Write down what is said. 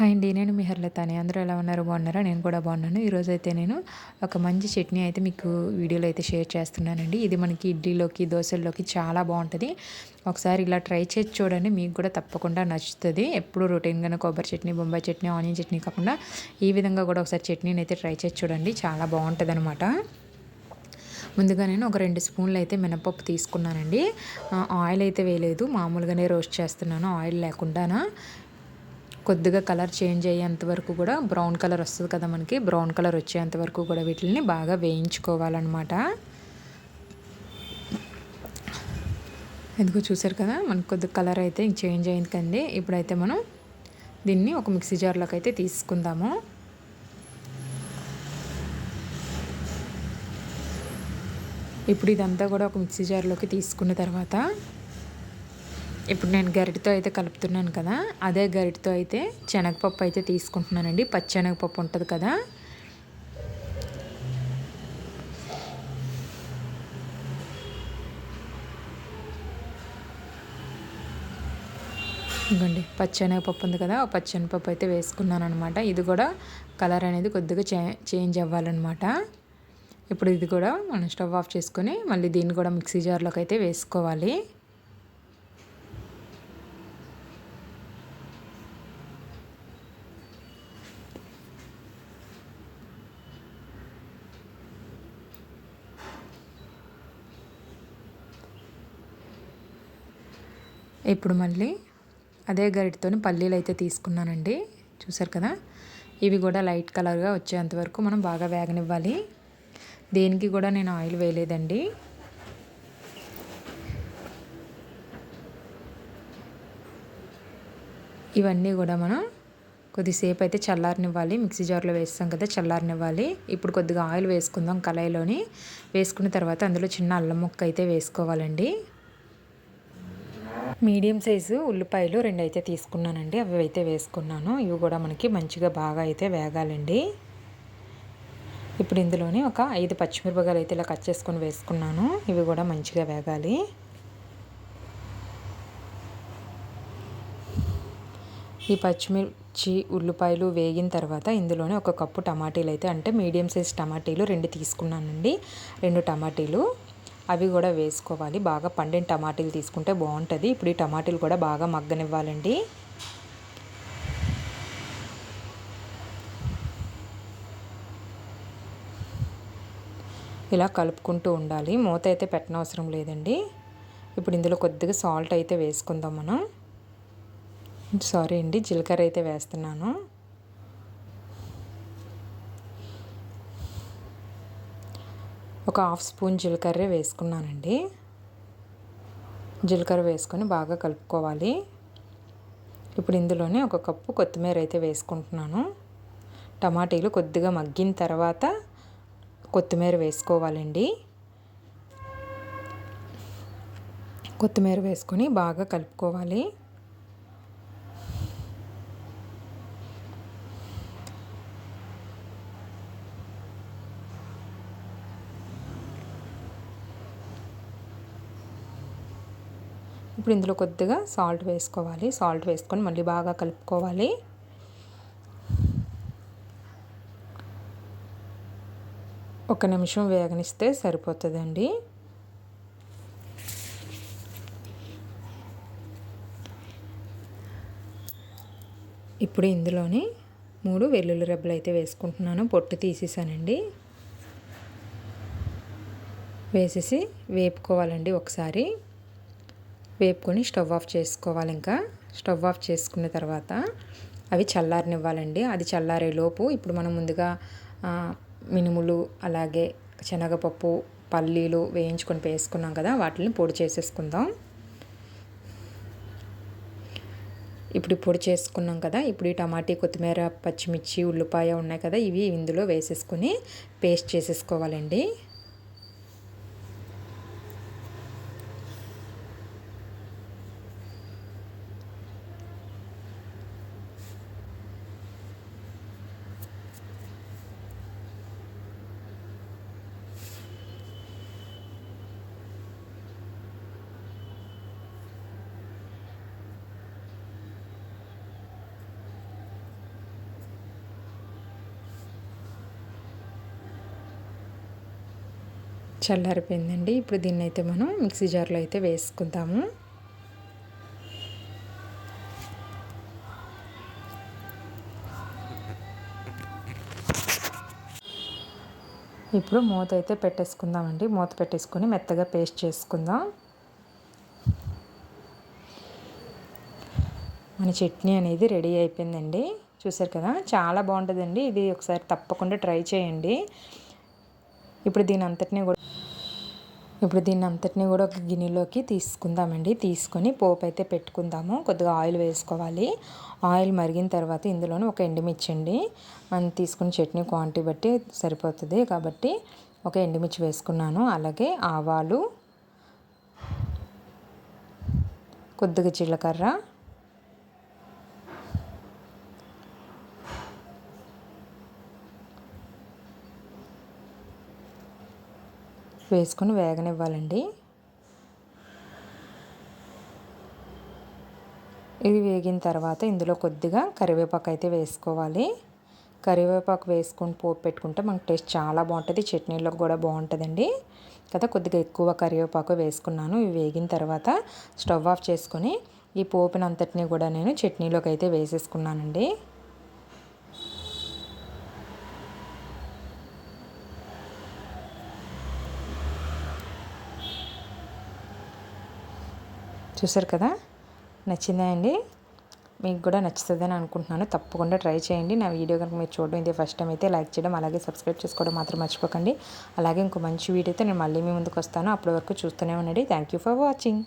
Hi అండి నేను మీ హర్లతాని. అందరూ ఎలా ఉన్నారు? బాగున్నారా? నేను కూడా బాగున్నాను. ఈరోజు అయితే నేను ఒక మంచి చట్నీ అయితే మీకు వీడియోలో అయితే షేర్ చేస్తున్నానండి. ఇది మనకి ఇడ్లీలోకి దోశల్లోకి చాలా బాగుంటుంది. ఒకసారి ఇలా ట్రై చేసి చూడండి మీకు కూడా తప్పకుండా నచ్చుతుంది. ఎప్పుడు రొటీన్గానే కొబ్బరి చట్నీ బొంబాయి చట్నీ ఆనియన్ చట్నీ కాకుండా ఈ విధంగా కూడా ఒకసారి చట్నీని అయితే ట్రై చేసి చూడండి. చాలా బాగుంటుంది అనమాట ముందుగా నేను ఒక రెండు స్పూన్లు అయితే మినపప్పు తీసుకున్నానండి. ఆయిల్ అయితే వేయలేదు. మామూలుగానే రోస్ట్ చేస్తున్నాను. ఆయిల్ లేకుండానా. కొద్దిగా కలర్ చేంజ్ అయ్యేంత వరకు కూడా బ్రౌన్ కలర్ వస్తుంది కదా మనకి. బ్రౌన్ కలర్ వచ్చేంత వరకు కూడా వీటిని బాగా వేయించుకోవాలన్నమాట. ఎందుకు చూసారు కదా మనకు కొద్దిగా కలర్ అయితే చేంజ్ అయింది కండి. ఇప్పుడైతే మనం దీన్ని ఒక మిక్సీ జార్లోకి అయితే తీసుకుందాము. ఇప్పుడు ఇదంతా కూడా ఒక మిక్సీ జార్లోకి తీసుకున్న తర్వాత ఇప్పుడు నేను గరిటతో అయితే కలుపుతున్నాను కదా అదే గరిటతో అయితే శనగపప్పు అయితే తీసుకుంటున్నానండి. పచ్చెనగపప్పు ఉంటుంది కదా. ఇదిగోండి పచ్చెనగపప్పు ఉంది కదా ఆ పచ్చెనగపప్పు అయితే వేసుకున్నాను అనమాట ఇది కూడా కలర్ అనేది కొద్దిగా చే చేంజ్ అవ్వాలన్నమాట. ఇప్పుడు ఇది కూడా మనం స్టవ్ ఆఫ్ చేసుకొని మళ్ళీ దీన్ని కూడా మిక్సీ జార్లోకి అయితే వేసుకోవాలి. ఇప్పుడు మళ్ళీ అదే గరిటతో పల్లీలు అయితే తీసుకున్నానండి. చూసారు కదా? ఇవి కూడా లైట్ కలర్గా వచ్చేంత వరకు మనం బాగా వేగనివ్వాలి. దేనికి కూడా నేను ఆయిల్ వేయలేదండి. ఇవన్నీ కూడా మనం కొద్దిసేపు అయితే చల్లారనివ్వాలి. మిక్సీ జార్లో వేస్తాం కదా చల్లారనివ్వాలి. ఇప్పుడు కొద్దిగా ఆయిల్ వేసుకుందాం కళాయిలోని. వేసుకున్న తర్వాత అందులో చిన్న అల్లం ముక్క అయితే వేసుకోవాలండి. మీడియం సైజు ఉల్లిపాయలు రెండు అయితే తీసుకున్నానండి. అవి అయితే వేసుకున్నాను. ఇవి కూడా మనకి మంచిగా బాగా అయితే వేగాలండి. ఇప్పుడు ఇందులోనే ఒక ఐదు పచ్చిమిరపకాయలు అయితే ఇలా కట్ చేసుకొని వేసుకున్నాను. ఇవి కూడా మంచిగా వేగాలి. ఈ పచ్చిమిర్చి ఉల్లిపాయలు వేగిన తర్వాత ఇందులోనే ఒక కప్పు టమాటీలు అయితే అంటే మీడియం సైజ్ టమాటీలు రెండు తీసుకున్నానండి. రెండు టమాటీలు. అవి కూడా వేసుకోవాలి. బాగా పండిన టమాటీలు తీసుకుంటే బాగుంటుంది. ఇప్పుడు ఈ టమాటీలు కూడా బాగా మగ్గనివ్వాలండి. ఇలా కలుపుకుంటూ ఉండాలి. మూత అయితే పెట్టనవసరం లేదండి. ఇప్పుడు ఇందులో కొద్దిగా సాల్ట్ అయితే వేసుకుందాం మనం. సారీ అండి జీలకర్ర అయితే వేస్తున్నాను. ఒక హాఫ్ స్పూన్ జీలకర్ర వేసుకున్నానండి. జీలకర్ర వేసుకొని బాగా కలుపుకోవాలి. ఇప్పుడు ఇందులోనే ఒక కప్పు కొత్తిమీర అయితే వేసుకుంటున్నాను. టమాటీలు కొద్దిగా మగ్గిన తర్వాత కొత్తిమీర వేసుకోవాలండి. కొత్తిమీర వేసుకొని బాగా కలుపుకోవాలి. ఇప్పుడు ఇందులో కొద్దిగా సాల్ట్ వేసుకోవాలి. సాల్ట్ వేసుకొని మళ్ళీ బాగా కలుపుకోవాలి. ఒక నిమిషం వేగనిస్తే సరిపోతుందండి. ఇప్పుడు ఇందులోని మూడు వెల్లుల్లి రెబ్బలు అయితే వేసుకుంటున్నాను. పొట్టు తీసేసానండి. వేసేసి వేపుకోవాలండి ఒకసారి. వేపుకొని స్టవ్ ఆఫ్ చేసుకోవాలి ఇంకా. స్టవ్ ఆఫ్ చేసుకున్న తర్వాత అవి చల్లారనివ్వాలండి. అది చల్లారే లోపు ఇప్పుడు మనం ముందుగా మినుములు అలాగే శనగపప్పు పల్లీలు వేయించుకొని వేసుకున్నాం కదా వాటిని పొడి చేసేసుకుందాం. ఇప్పుడు పొడి చేసుకున్నాం కదా ఇప్పుడు ఈ టమాటీ కొత్తిమీర పచ్చిమిర్చి ఉల్లిపాయ ఉన్నాయి కదా ఇవి ఇందులో వేసేసుకొని పేస్ట్ చేసేసుకోవాలండి. చల్లారిపోయిందండి. ఇప్పుడు దీన్ని అయితే మనం మిక్సీ జార్లో అయితే వేసుకుందాము. ఇప్పుడు మూత అయితే పెట్టేసుకుందామండి. మూత పెట్టేసుకొని మెత్తగా పేస్ట్ చేసుకుందాం. మన చట్నీ అనేది రెడీ అయిపోయిందండి. చూసారు కదా? చాలా బాగుంటుందండి. ఇది ఒకసారి తప్పకుండా ట్రై చేయండి. ఇప్పుడు దీని అంతటినీ కూడా ఇప్పుడు దీన్ని అంతటిని కూడా ఒక గిన్నెలోకి తీసుకుందామండి. తీసుకొని పోపు అయితే పెట్టుకుందాము. కొద్దిగా ఆయిల్ వేసుకోవాలి. ఆయిల్ మరిగిన తర్వాత ఇందులోనే ఒక ఎండుమిర్చి అండి మనం తీసుకున్న చట్నీ క్వాంటిటీ బట్టి సరిపోతుంది. కాబట్టి ఒక ఎండుమిర్చి వేసుకున్నాను. అలాగే ఆవాలు కొద్దిగా జీలకర్ర వేసుకొని వేగనివ్వాలండి. ఇది వేగిన తర్వాత ఇందులో కొద్దిగా కరివేపాకు అయితే వేసుకోవాలి. కరివేపాకు వేసుకొని పోపు పెట్టుకుంటే మనకు టేస్ట్ చాలా బాగుంటుంది చట్నీలో కూడా బాగుంటుందండి. కదా కొద్దిగా ఎక్కువ కరివేపాకు వేసుకున్నాను. ఇవి వేగిన తర్వాత స్టవ్ ఆఫ్ చేసుకొని ఈ పోపునంతటిని కూడా నేను చట్నీలోకి అయితే వేసేసుకున్నానండి. చూసారు కదా? నచ్చిందా అండి? మీకు కూడా నచ్చుతుందని అనుకుంటున్నాను. తప్పకుండా ట్రై చేయండి. నా వీడియో కనుక మీరు చూడడం ఇదే ఫస్ట్ టైం అయితే లైక్ చేయడం అలాగే సబ్స్క్రైబ్ చేసుకోవడం మాత్రం మర్చిపోకండి. అలాగే ఇంకో మంచి వీడియో అయితే నేను మళ్ళీ మీ ముందుకు వస్తాను. అప్పటి వరకు చూస్తూనే ఉండండి. Thank you for watching.